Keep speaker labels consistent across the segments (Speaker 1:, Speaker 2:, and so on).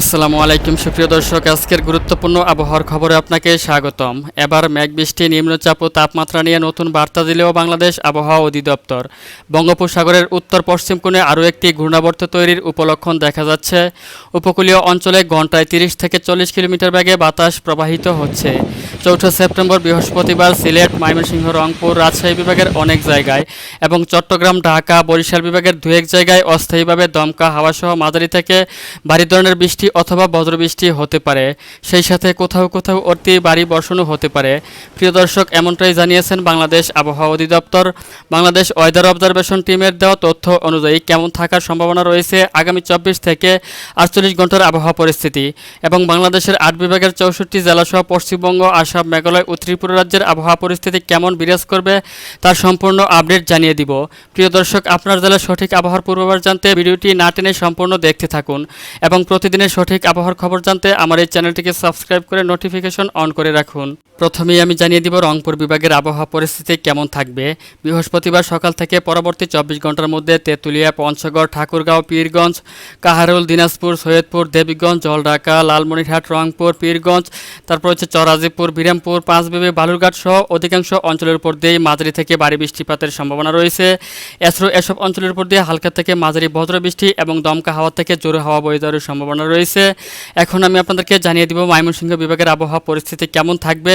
Speaker 1: আসসালামু আলাইকুম, সুপ্রিয় দর্শক। আজকের গুরুত্বপূর্ণ আবহাওয়ার খবরে আপনাকে স্বাগতম। এবার মেঘ বৃষ্টি নিম্নচাপ ও তাপমাত্রা নিয়ে নতুন বার্তা দিলেও বাংলাদেশ আবহাওয়া অধিদপ্তর। বঙ্গোপসাগরের উত্তর পশ্চিম কোণে আরও একটি ঘূর্ণাবর্ত তৈরির উপলক্ষণ দেখা যাচ্ছে। উপকূলীয় অঞ্চলে ঘন্টায় তিরিশ থেকে চল্লিশ কিলোমিটার বেগে বাতাস প্রবাহিত হচ্ছে। চৌঠা সেপ্টেম্বর বৃহস্পতিবার সিলেট, ময়মনসিংহ, রংপুর, রাজশাহী বিভাগের অনেক জায়গায় এবং চট্টগ্রাম, ঢাকা, বরিশাল বিভাগের দু এক জায়গায় অস্থায়ীভাবে দমকা হাওয়াসহ মাঝারি থেকে ভারী ধরনের বৃষ্টি অথবা বজ্রবৃষ্টি হতে পারে। সেই সাথে কোথাও কোথাও অতি ভারী বর্ষণও হতে পারে। প্রিয় দর্শক, এমনটাই জানিয়েছেন বাংলাদেশ আবহাওয়া অধিদপ্তর। বাংলাদেশ ওয়েদার অবজারভেশন টিমের দেওয়া তথ্য অনুযায়ী কেমন থাকার সম্ভাবনা রয়েছে আগামী চব্বিশ থেকে আটচল্লিশ ঘণ্টার আবহাওয়া পরিস্থিতি এবং বাংলাদেশের আট বিভাগের চৌষট্টি জেলাসহ পশ্চিমবঙ্গ, আসাম, মেঘালয় ও ত্রিপুরা রাজ্যের আবহাওয়া পরিস্থিতি কেমন বিরাজ করবে তার সম্পূর্ণ আপডেট জানিয়ে দিব। প্রিয় দর্শক, আপনার জেলার সঠিক আবহাওয়ার পূর্বাভাস জানতে ভিডিওটি না টেনে সম্পূর্ণ দেখতে থাকুন এবং প্রতিদিনের সঠিক আবহাওয়ার খবর জানতে আমার এই চ্যানেলটিকে সাবস্ক্রাইব করে নোটিফিকেশন অন করে রাখুন। প্রথমেই আমি জানিয়ে দিব, রংপুর বিভাগের আবহাওয়া পরিস্থিতি কেমন থাকবে। বৃহস্পতিবার সকাল থেকে পরবর্তী চব্বিশ ঘণ্টার মধ্যে তেঁতুলিয়া, পঞ্চগড়, ঠাকুরগাঁও, পীরগঞ্জ, কাহারুল, দিনাজপুর, সৈয়দপুর, দেবীগঞ্জ, জলঢাকা, লালমনিরহাট, রংপুর, পীরগঞ্জ, তারপর হচ্ছে চরাজিপুর বিরামপুর, পাঁচবিবি, বালুরঘাট সহ অধিকাংশ অঞ্চলের উপর দিয়েই মাঝারি থেকে ভারী বৃষ্টিপাতের সম্ভাবনা রয়েছে। এছাড়াও এসব অঞ্চলের উপর দিয়ে হালকা থেকে মাঝারি বজ্র বৃষ্টি এবং দমকা হাওয়া থেকে জোরে হাওয়া বয়ে যাওয়ার সম্ভাবনা রয়েছে। এখন আমি আপনাদেরকে জানিয়ে দিব, ময়মনসিংহ বিভাগের আবহাওয়া পরিস্থিতি কেমন থাকবে।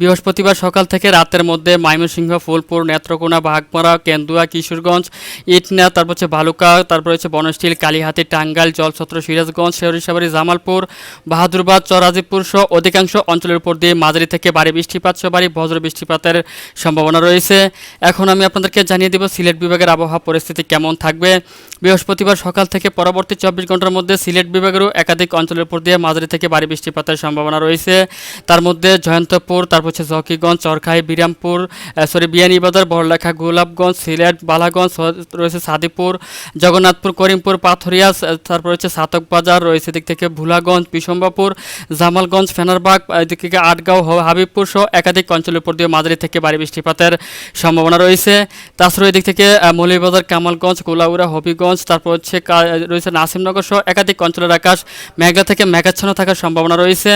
Speaker 1: বৃহস্পতিবার সকাল থেকে রাতের মধ্যে ময়মনসিংহ, ফুলপুর, নেত্রকোনা, বাঘমারা, কেন্দুয়া, কিশোরগঞ্জ, ইটনা, তারপর হচ্ছে ভালুকা, তারপর হচ্ছে বনস্টিল কালীহাতি, টাঙ্গাইল, জলছত্র, সিরাজগঞ্জ শেরিসাবাড়ি জামালপুর, বাহাদুরবাদ চরাজিপুর সহ অধিকাংশ অঞ্চলের উপর দিয়ে মাঝারি থেকে ভারী বৃষ্টিপাত সহ ভারী বজ্র বৃষ্টিপাতের সম্ভাবনা রয়েছে। এখন আমি আপনাদেরকে জানিয়ে দেব সিলেট বিভাগের আবহাওয়া পরিস্থিতি কেমন থাকবে। বৃহস্পতিবার সকাল থেকে পরবর্তী চব্বিশ ঘণ্টার মধ্যে সিলেট বিভাগেরও একাধিক অঞ্চলের উপর দিয়ে মাঝারি থেকে ভারী বৃষ্টিপাতের সম্ভাবনা রয়েছে। তার মধ্যে জয়ন্তপুর, তারপর হচ্ছে জকিগঞ্জ চরখাই বিরামপুর সরি বিয়ানীবাজার বড়লেখা গোলাপগঞ্জ সিলেট বালাগঞ্জ রয়েছে সাদিপুর জগন্নাথপুর করিমপুর পাথরিয়া তারপর হচ্ছে সাতক বাজার রয়েছে দিক থেকে ভুলাগঞ্জ বিশম্বাপুর জামালগঞ্জ ফেনারবাগ এদিক থেকে আটগাঁও হাবিবপুর সহ একাধিক অঞ্চলের উপর দিয়ে মাঝারি থেকে ভারী বৃষ্টিপাতের সম্ভাবনা রয়েছে। তাছাড়া এদিক থেকে আহ, মৌলভীবাজার কামালগঞ্জ কোলাউড়া হবিগঞ্জ তারপর হচ্ছে রয়েছে নাসিমনগর সহ একাধিক অঞ্চলের আকাশ মেঘলা থেকে মেঘাচ্ছন্ন থাকার সম্ভাবনা রয়েছে।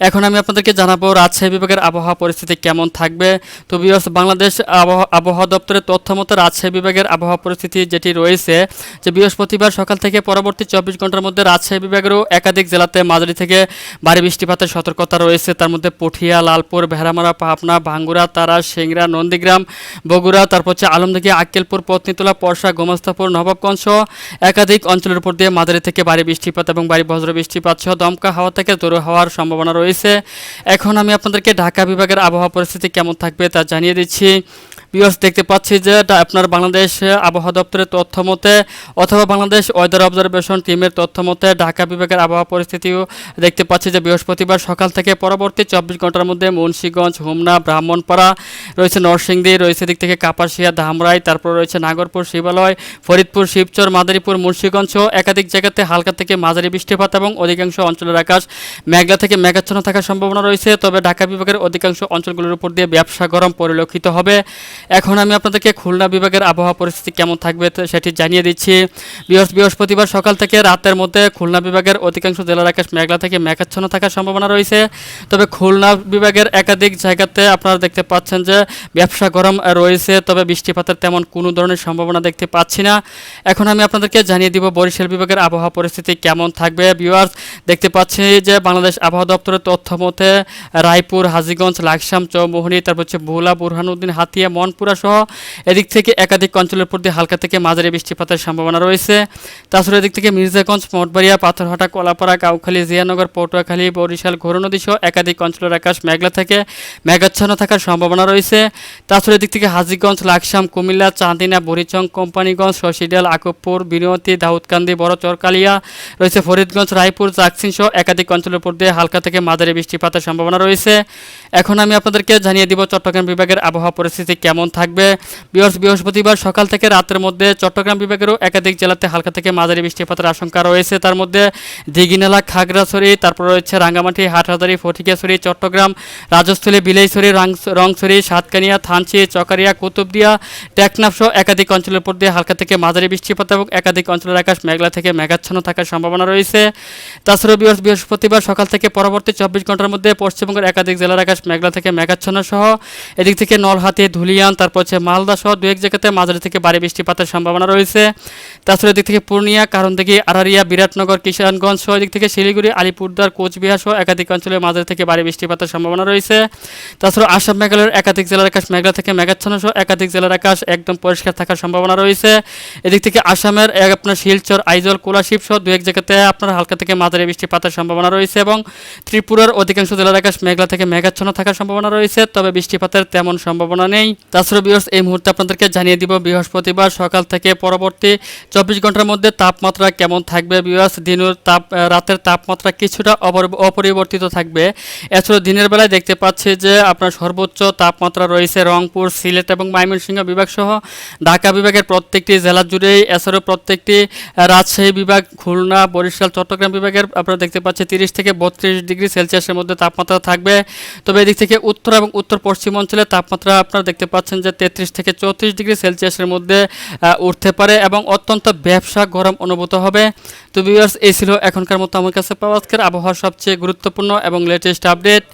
Speaker 1: এখন আমি আপনাদেরকে জানাব রাজশাহী বিভাগের আবহাওয়া পরিস্থিতি কেমন থাকবে। তো বিয়স বাংলাদেশ আবহাওয়া দপ্তরের তথ্য মতো রাজশাহী বিভাগের আবহাওয়া পরিস্থিতি যেটি রয়েছে, যে বৃহস্পতিবার সকাল থেকে পরবর্তী চব্বিশ ঘণ্টার মধ্যে রাজশাহী বিভাগেরও একাধিক জেলাতে মাঝারি থেকে ভারী বৃষ্টিপাতের সতর্কতা রয়েছে। তার মধ্যে পটিয়া লালপুর ভেড়ামারা পাবনা, ভাঙ্গুরা, তারা সিংরা নন্দীগ্রাম, বগুড়া, তারপর হচ্ছে আলমদিঘি, আক্কেলপুর, পত্নীতলা, পরশা, গোমস্তাপুর, নবাবগঞ্জ সহ একাধিক অঞ্চলের উপর দিয়ে মাঝারি থেকে ভারী বৃষ্টিপাত এবং ভারী বজ্র বৃষ্টিপাত সহ দমকা হাওয়া থেকে জোরে হওয়ার সম্ভাবনা রয়েছে। এখন আমি আপনাদেরকে ঢাকা বিভাগের আবহাওয়া পরিস্থিতি কেমন থাকবে তা জানিয়ে দিচ্ছি। বিয়স দেখতে পাচ্ছি যে আপনার বাংলাদেশ আবহাওয়া দপ্তরের তথ্য মতে অথবা বাংলাদেশ ওয়েদার অবজারভেশন টিমের তথ্য মতে ঢাকা বিভাগের আবহাওয়া পরিস্থিতিও দেখতে পাচ্ছি যে বৃহস্পতিবার সকাল থেকে পরবর্তী চব্বিশ ঘণ্টার মধ্যে মুন্সীগঞ্জ, হোমনা, ব্রাহ্মণপাড়া, রয়েছে নরসিংদী, রয়েছে দিক থেকে কাপাসিয়া, ধামরাই, তারপর রয়েছে নাগরপুর, শিবালয়, ফরিদপুর, শিবচর, মাদারীপুর, মুন্সীগঞ্জ সহ একাধিক জায়গাতে হালকা থেকে মাঝারি বৃষ্টিপাত এবং অধিকাংশ অঞ্চলের আকাশ মেঘলা থেকে মেঘাচ্ছন্ন থাকার সম্ভাবনা রয়েছে। তবে ঢাকা বিভাগের অধিকাংশ অঞ্চলগুলোর উপর দিয়ে ব্যবসা গরম পরিলক্ষিত হবে। এখন আমি আপনাদেরকে খুলনা বিভাগের আবহাওয়া পরিস্থিতি কেমন থাকবে সেটি জানিয়ে দিচ্ছি। বৃহস্প- বৃহস্পতিবার সকাল থেকে রাতের মধ্যে খুলনা বিভাগের অধিকাংশ জেলার আকাশ মেঘলা থেকে মেঘাচ্ছন্ন থাকার সম্ভাবনা রয়েছে। তবে খুলনা বিভাগের একাধিক জায়গাতে আপনারা দেখতে পাচ্ছেন যে ব্যবসা গরম রয়েছে, তবে বৃষ্টিপাতের তেমন কোনো ধরনের সম্ভাবনা দেখতে পাচ্ছি না। এখন আমি আপনাদেরকে জানিয়ে দিব বরিশাল বিভাগের আবহাওয়া পরিস্থিতি কেমন থাকবে। ভিউয়ার্স, দেখতে পাচ্ছি যে বাংলাদেশ আবহাওয়া দপ্তরের তথ্য মতে রায়পুর, হাজিগঞ্জ, লাকসাম, চৌমোহনী, তারপর হচ্ছে ভোলা, বুরহানুদ্দিন, হাতিয়া মনপুরা সহ এদিক থেকে একাধিক অঞ্চলের দিয়ে হালকা থেকে মাঝারি বৃষ্টিপাতের সম্ভাবনা রয়েছে। তাছাড়া এদিক থেকে মির্জাগঞ্জ, মঠবাড়িয়া, পাথরহাটা, কলাপাড়া কাউখালী জিয়ানগর, পটুয়াখালী, বরিশাল ঘোরনদী সহ একাধিক অঞ্চলের আকাশ মেঘলা থেকে, মেঘাচ্ছন্ন থাকার সম্ভাবনা রয়েছে। তাছাড়া এদিক থেকে হাজীগঞ্জ, লাকসাম, কুমিল্লা চাঁদিনা বরিচং, কোম্পানিগঞ্জ, শশীডাল, আকবপুর, বিনতি, দাউদকান্দি, বড় চরকালিয়া রয়েছে। ফরিদগঞ্জ, রায়পুর চাকসিন সহ একাধিক অঞ্চলের উপর দিয়ে হালকা থেকে মাঝারি বৃষ্টিপাতের সম্ভাবনা রয়েছে। এখন আমি আপনাদেরকে জানিয়ে দিব চট্টগ্রাম বিভাগের আবহাওয়া পরিস্থিতি কেমন কেমন থাকবে। বৃহস্প- বৃহস্পতিবার সকাল থেকে রাতের মধ্যে চট্টগ্রাম বিভাগেরও একাধিক জেলাতে হালকা থেকে মাঝারি বৃষ্টিপাতের আশঙ্কা রয়েছে। তার মধ্যে দিঘিনালা, খাগড়াছড়ি, তারপর রয়েছে রাঙ্গামাটি, হাটহাজারি ফটিকাছড়ি চট্টগ্রাম, রাজস্থলী, বিলাইছড়ি রংছড়ি, সাতকানিয়া, থানচি, চকারিয়া, কুতুবদিয়া, টেকনাফ সহ একাধিক অঞ্চলের উপর দিয়ে হালকা থেকে মাঝারি বৃষ্টিপাত এবং একাধিক অঞ্চলের আকাশ মেঘলা থেকে মেঘাচ্ছন্ন থাকার সম্ভাবনা রয়েছে। তাছাড়াও বৃহস্প- বৃহস্পতিবার সকাল থেকে পরবর্তী চব্বিশ ঘণ্টার মধ্যে পশ্চিমবঙ্গের একাধিক জেলার আকাশ মেঘলা থেকে মেঘাচ্ছন্ন সহ। এদিক থেকে নলহাতি ধুলিয়ান তারপর হচ্ছে মালদা সহ দু এক জায়গাতে মাঝারি থেকে ভারী বৃষ্টিপাতের সম্ভাবনা রয়েছে। তাছাড়া এদিক থেকে পূর্ণিয়া কারণদিঘি আরারিয়া, বিরাটনগর, কিষানগঞ্জ সহ এদিক থেকে শিলিগুড়ি আলিপুরদার কোচবিহার সহ একাধিক অঞ্চলে মাঝারি থেকে ভারী বৃষ্টিপাতের সম্ভাবনা রয়েছে। তাছাড়া আসাম, মেঘালয়ের একাধিক জেলার আকাশ মেঘলা থেকে মেঘাচ্ছন্ন সহ একাধিক জেলার আকাশ একদম পরিষ্কার থাকার সম্ভাবনা রয়েছে। এদিক থেকে আসামের এক আপনার শিলচর, আইজল কোলাশিপ সহ দু এক জায়গাতে আপনার হালকা থেকে মাঝারি বৃষ্টিপাতের সম্ভাবনা রয়েছে এবং ত্রিপুরার অধিকাংশ জেলার আকাশ মেঘলা থেকে মেঘাচ্ছন্ন থাকার সম্ভাবনা রয়েছে, তবে বৃষ্টিপাতের তেমন সম্ভাবনা নেই। তাছাড়া বিয়স এই মুহূর্তে আপনাদেরকে জানিয়ে দিব, বৃহস্পতিবার সকাল থেকে পরবর্তী চব্বিশ ঘণ্টার মধ্যে তাপমাত্রা কেমন থাকবে বিয়স দিনের তাপ রাতের তাপমাত্রা কিছুটা অপরিবর্তিত থাকবে। এছাড়াও দিনের বেলায় দেখতে পাচ্ছি যে আপনার সর্বোচ্চ তাপমাত্রা রয়েছে রংপুর, সিলেট এবং ময়মনসিংহ বিভাগ সহ ঢাকা বিভাগের প্রত্যেকটি জেলা জুড়েই। এছাড়াও প্রত্যেকটি রাজশাহী বিভাগ, খুলনা, বরিশাল, চট্টগ্রাম বিভাগের আপনারা দেখতে পাচ্ছেন তিরিশ থেকে বত্রিশ ডিগ্রি সেলসিয়াসের মধ্যে তাপমাত্রা থাকবে। তবে এদিক থেকে উত্তর এবং উত্তর পশ্চিম অঞ্চলে তাপমাত্রা আপনারা দেখতে পাচ্ছেন যে তেত্রিশ থেকে চৌত্রিশ ডিগ্রি সেলসিয়াসের মধ্যে উঠতে পারে এবং অত্যন্ত ব্যবসা গরম অনুভূত হবে। তো ভিউয়ার্স এই ছিল এখনকার মতো আমার কাছে পাওয়া আজকের আবহাওয়ার সবচেয়ে গুরুত্বপূর্ণ এবং লেটেস্ট আপডেট